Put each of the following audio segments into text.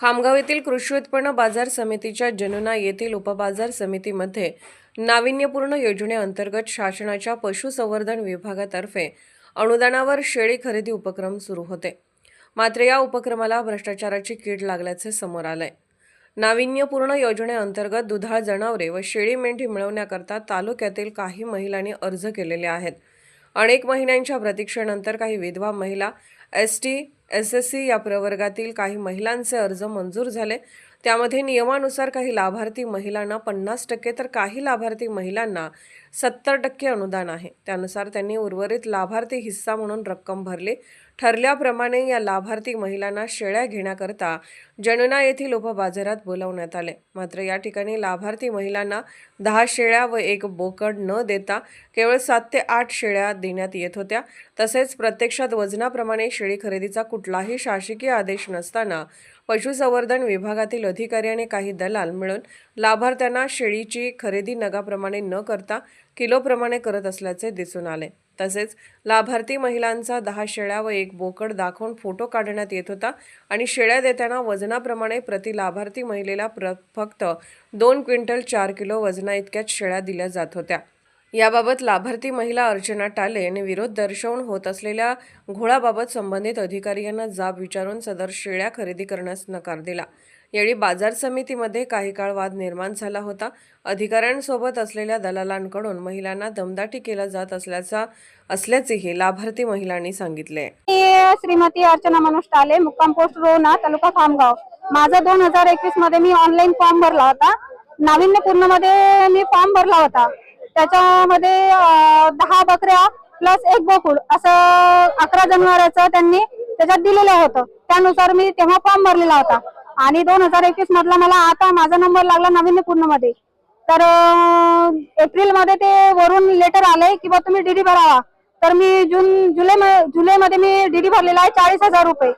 खामगाव येथील कृषी उत्पन्न बाजार समितीच्या जनुना येथील उपबाजार समितीमध्ये नाविन्यपूर्ण योजनेअंतर्गत शासनाच्या पशुसंवर्धन विभागातर्फे अनुदानावर शेळी खरेदी उपक्रम सुरू होते. मात्र या उपक्रमाला भ्रष्टाचाराची कीड लागल्याचे समोर आलंय. नाविन्यपूर्ण योजनेअंतर्गत दुधाळ जनावरे व शेळी मेंढी मिळवण्याकरता तालुक्यातील काही महिलांनी अर्ज केलेले आहेत. अनेक महिन्यांच्या प्रतीक्षेनंतर काही विधवा महिला S T S S C या प्रवर्गातील काही महिलांचे अर्ज मंजूर झाले. त्यामध्ये नियमानुसार काही लाभार्थी महिलांना पन्नास टक्के तर काही लाभार्थी महिलांना सत्तर टक्के अनुदान आहे. त्यानुसार त्यांनी उर्वरित लाभार्थी हिस्सा म्हणून रक्कम भरली. ठरल्याप्रमाणे या लाभार्थी महिलांना शेळ्या घेण्याकरता जनना येथील उपबाजारात बोलावण्यात आले. मात्र या ठिकाणी लाभार्थी महिलांना दहा शेळ्या व एक बोकड न देता केवळ सात ते आठ शेळ्या देण्यात येत होत्या. तसेच प्रत्यक्षात वजनाप्रमाणे शेळी खरेदीचा कुठलाही शासकीय आदेश नसताना पशुसंवर्धन विभागातील अधिकारी आणि काही दलाल मिळून लाभार्थ्यांना शेळीची खरेदी नगाप्रमाणे न करता किलोप्रमाणे करत असल्याचे दिसून आले. तसेच लाभार्थी महिलांचा दहा शेळ्या व एक बोकड दाखवून फोटो काढण्यात येत होता आणि शेळ्या देताना वजनाप्रमाणे प्रति लाभार्थी महिलेला प्र फक्त दोन क्विंटल चार किलो वजना इतक्याच शेळ्या दिल्या जात होत्या. याबाबत लाभार्थी महिला अर्चना टाले यांनी विरोध दर्शवून होत असलेल्या घोळाबाबत संबंधित अधिकारी यांना जाब विचारून सदर शेळ्या खरेदी करण्यास नकार दिला. यावेळी बाजार समितीमध्ये काही काळ वाद निर्माण झाला होता. अधिकाऱ्यांसोबत असलेल्या दलालांकडून महिलांना दमदाटी केला जात असल्याचा असल्याचेही लाभार्थी महिलांनी सांगितले. श्रीमती अर्चना मनोज टाले मुक्काम पोस्ट रोना तालुका खामगाव. माझा दोन हजार एकवीसमध्ये मी ऑनलाईन फॉर्म भरला होता. नाविन्यपूर्णमध्ये मी फॉर्म भरला होता. त्याच्यामध्ये दहा बकऱ्या प्लस एक बोकुड असं अकरा जानेवारीचं त्यांनी त्याच्यात दिलेलं होतं. त्यानुसार मी तेव्हा फॉर्म भरलेला होता. आणि दोन हजार एकवीस मधला मला आता माझा नंबर लागला नाविन्यपूर्णमध्ये तर एप्रिलमध्ये ते वरून लेटर आले की बा तुम्ही डीडी भरावा. तर मी जून जुलै जुलै मध्ये मी डीडी भरलेला आहे चाळीस हजार रुपये.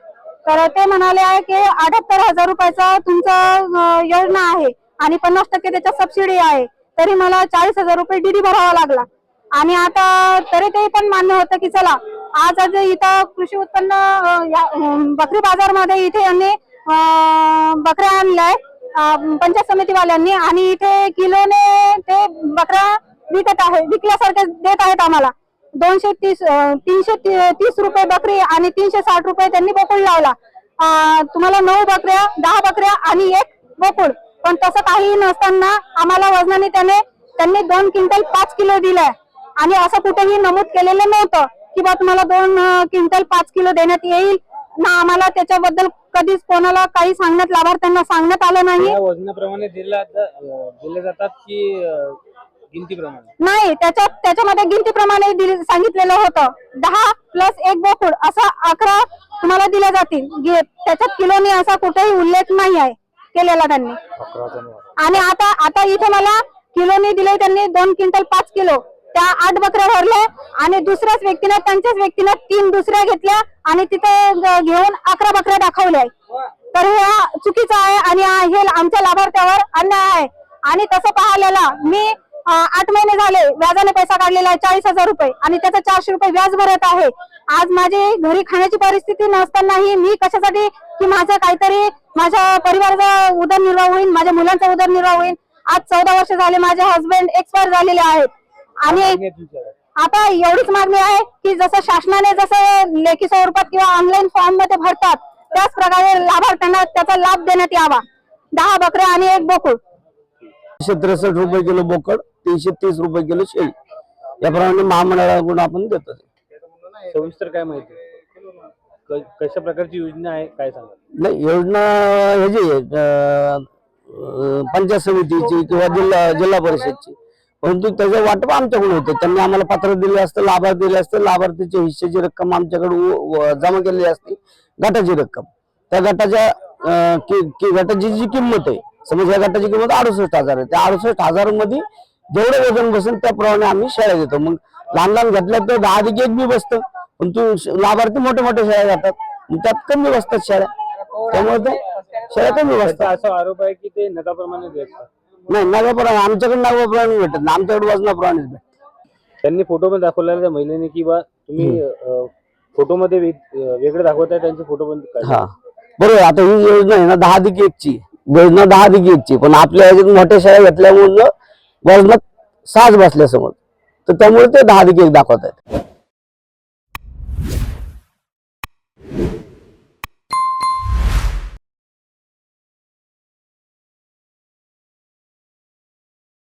तर ते म्हणाले आहे की अठ्याहत्तर हजार रुपयाचा तुमचा योजना आहे. आणि पन्नास टक्के त्याच्यात सबसिडी आहे. तरी मला चाळीस हजार रुपये डीडी भरावा लागला. आणि आता तरी ते पण मान्य होतं की चला आज आज इथं कृषी उत्पन्न या, बकरी बाजारमध्ये इथे यांनी बकऱ्या आणलाय पंचायत समितीवाल्यांनी आणि इथे किलोने ते बकऱ्या विकत आहे विकल्यासारखे देत आहेत आम्हाला. दोनशे तीस तीनशे तीस रुपये बकरी आणि तीनशे साठ रुपये त्यांनी बोकुड लावला. तुम्हाला नऊ बकऱ्या दहा बकऱ्या आणि एक बोकुड पण तसं काही नसताना आम्हाला वजनाने त्याने त्यांनी दोन क्विंटल पाच किलो दिलाय. आणि असं कुठेही नमूद केलेलं नव्हतं की बा तुम्हाला दोन क्विंटल पाच किलो देण्यात येईल. ना आम्हाला त्याच्याबद्दल कधीच कोणाला काही सांगण्यात लाभार्थ्यांना सांगण्यात आलं नाही. वजनाप्रमाणे दिले जातात की अं, गिनतीप्रमाणे? नाही त्याच्यात त्याच्यामध्ये गिनतीप्रमाणे सांगितलेलं होतं. दहा प्लस एक बोकुड असा अकरा तुम्हाला दिल्या जातील. त्याच्यात किलोनी असा कुठेही उल्लेख नाही आहे. केलेला त्यांनी. आणि आता आता इथे मला किलोनी दिले त्यांनी दोन क्विंटल पाच किलो. त्या आठ बकऱ्या भरल्या आणि दुसऱ्याच व्यक्तीने त्यांच्याच व्यक्तीने तीन दुसऱ्या घेतल्या आणि तिथे घेऊन अकरा बकऱ्या दाखवल्या. तर हे चुकीचं आहे आणि हे आमच्या लाभार्थ्यावर अन्याय आहे. आणि तसं पाहिलेला मी आठ महिने झाले व्याजाने पैसा काढलेला आहे चाळीस हजार रुपये. आणि त्याचा चारशे रुपये व्याज भरत आहे. आज माझी घरी खाण्याची परिस्थिती नसतानाही मी कशासाठी की माझं काहीतरी माझ्या परिवाराचा उदरनिर्वाह होईल माझ्या मुलांचा उदरनिर्वाह होईल. आज चौदा वर्ष झाले माझे हस्बंड एक्सपायर झालेले आहेत. आणि. आता एवढीच मागणी आहे की जसं शासनाने जसं लेखी स्वरूपात किंवा ऑनलाईन फॉर्ममध्ये भरतात त्याच प्रकारे लाभार्थ्यांना त्याचा लाभ देण्यात यावा. दहा बकऱ्या आणि एक बोकुड. तीनशे त्रेसष्ट रुपये किलो बोकड. तीनशे तीस रुपये किलो शेळी. याप्रमाणे महामंडळाकडून आपण देतो सविस्तर काय माहिती क- कशा प्रकारची योजना आहे? काय सांगा नाही योजना ह्याची आहे, अं, अं, पंचायत समितीची किंवा जिल्हा जिल्हा परिषदची. परंतु त्याचं वाटप आमच्याकडून होतं. त्यांनी आम्हाला पत्र दिले असतं लाभार्थी दिले असतं. लाभार्थीच्या हिश्श्याची रक्कम आमच्याकडे व- व- जमा केलेली असते. गटाची रक्कम. त्या गटाच्या अं, कि- कि- गटाची जी किंमत आहे समज या गटाची किंमत अडुसष्ट हजार आहे. त्या अडुसष्ट हजारमध्ये जेवढं वजन बसेल त्याप्रमाणे आम्ही शाळा देतो. मग लहान लहान घेतल्या तर दहा अधिक एक बी बसतं. पण तू लाभार्थी मोठे मोठे शाळा जातात. मग त्यात कमी बसतात शाळा त्यामुळे ते कमी बसतात. असा आरोप आहे की ते नगाप्रमाणे नाही नगाप्रमाणे आमच्याकडे नगाप्रमाणे भेटत नाही. आमच्याकडे वजनाप्रमाणेच भेटत. त्यांनी फोटोमध्ये दाखवलेलं त्या महिलेने की बा तुम्ही फोटोमध्ये वेगळे दाखवताय त्यांचे फोटो पण हा. बरोबर आता ही योजना आहे ना दहा अधिक एकची. योजना दहा अधिक एकची. पण आपल्या मोठ्या शाळा घेतल्यामुळं वर्धक साज बसल्यासमोर. तर त्यामुळे ते दहा देखील दाखवत आहेत.